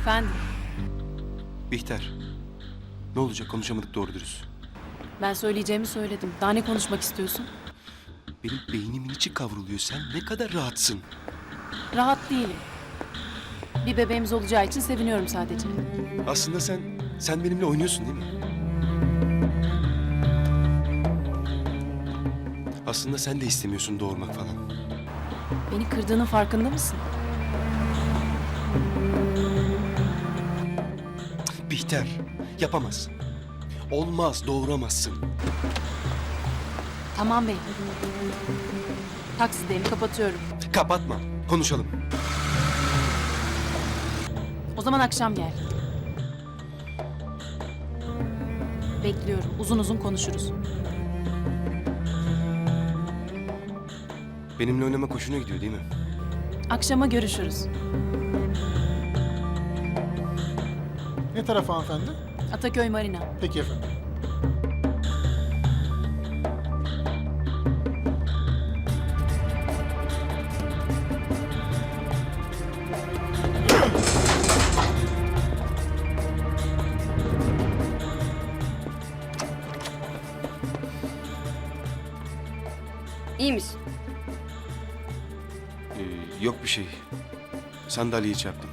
Efendim, Bihter. Ne olacak konuşamadık doğru dürüst. ben söyleyeceğimi söyledim. Daha ne konuşmak istiyorsun? Benim beynimin içi kavruluyor. Sen ne kadar rahatsın. Rahat değilim. Bir bebeğimiz olacağı için seviniyorum sadece. Aslında sen, sen benimle oynuyorsun değil mi? Aslında sen de istemiyorsun doğurmak falan. Beni kırdığının farkında mısın? Bihter, yapamazsın. Olmaz, doğuramazsın. Tamam bey. Taksideyim, kapatıyorum. Kapatma, konuşalım. O zaman akşam gel. Bekliyorum. Uzun uzun konuşuruz. Benimle oynamak hoşuna gidiyor değil mi? Akşama görüşürüz. Ne taraf hanımefendi? Ataköy Marina. Peki efendim. İyi misin? Ee, yok bir şey. Sandalyeyi çarptım.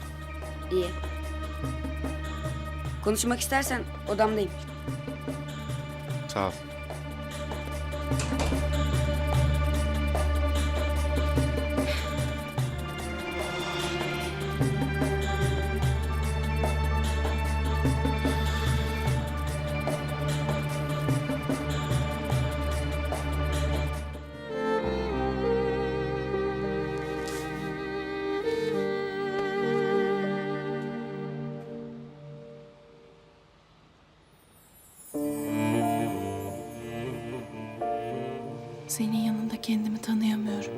İyi. Konuşmak istersen odamdayım. Sağ ol. Senin yanında kendimi tanıyamıyorum.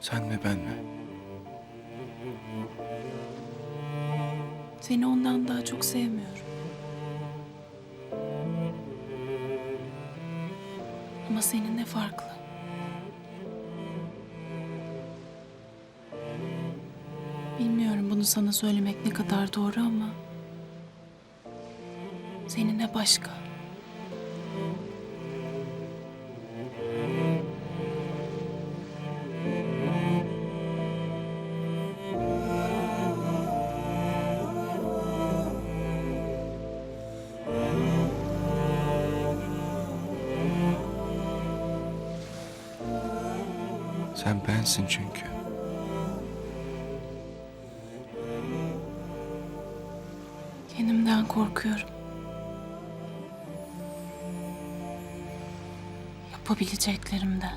Sen mi ben mi? Seni ondan daha çok sevmiyorum. Ama seninle farklı. Bilmiyorum bunu sana söylemek ne kadar doğru ama... Seninle başka. Sen bensin çünkü. Kendimden korkuyorum. Yapabileceklerimden.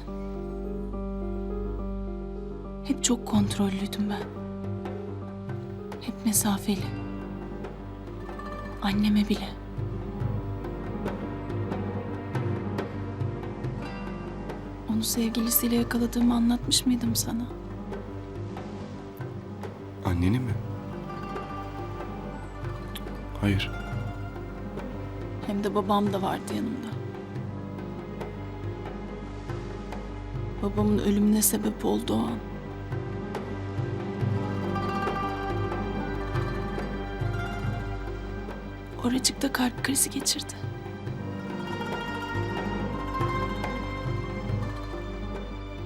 Hep çok kontrollüydüm ben. Hep mesafeli. Anneme bile. Onu sevgilisiyle yakaladığımı anlatmış mıydım sana? Anneni mi? Hayır. Hem de babam da vardı yanımda. Babamın ölümüne sebep oldu o an. Oracıkta kalp krizi geçirdi.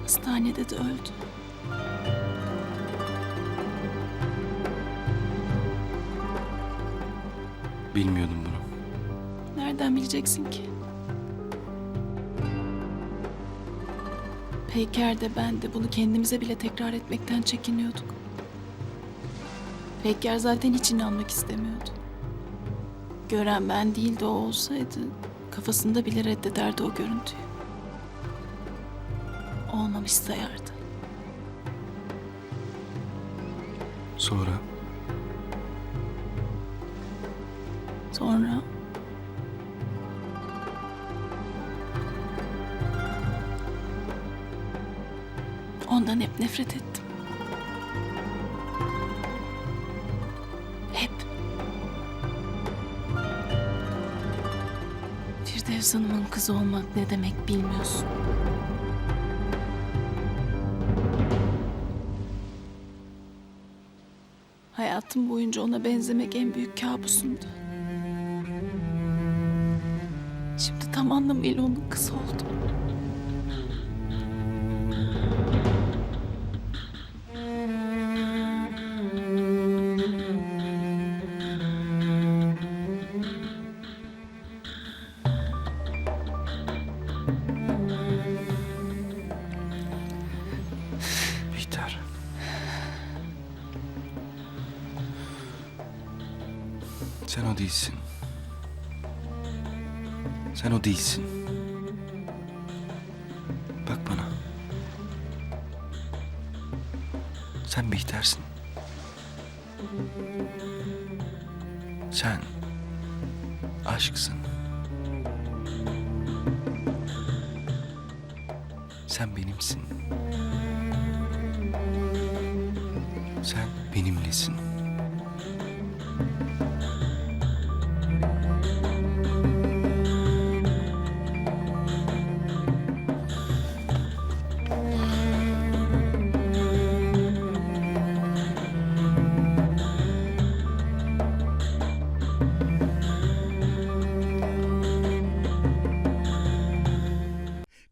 Hastanede de öldü. Bilmiyordum bunu. Nereden bileceksin ki? Peyker de ben de bunu kendimize bile tekrar etmekten çekiniyorduk. Peyker zaten hiç inanmak istemiyordu. Gören ben değil de o olsaydı kafasında bile reddederdi o görüntüyü. Olmamış sayardı. Sonra Sonra ondan hep nefret ettim. Hep. Firdevs Hanım'ın kızı olmak ne demek bilmiyorsun. Hayatım boyunca ona benzemek en büyük kabusumdu. Şimdi tam anlamıyla onun kızı oldum. Sen o değilsin. Sen o değilsin. Bak bana. Sen Bihter'sin. Sen aşksın. Sen benimsin. Sen benimlesin.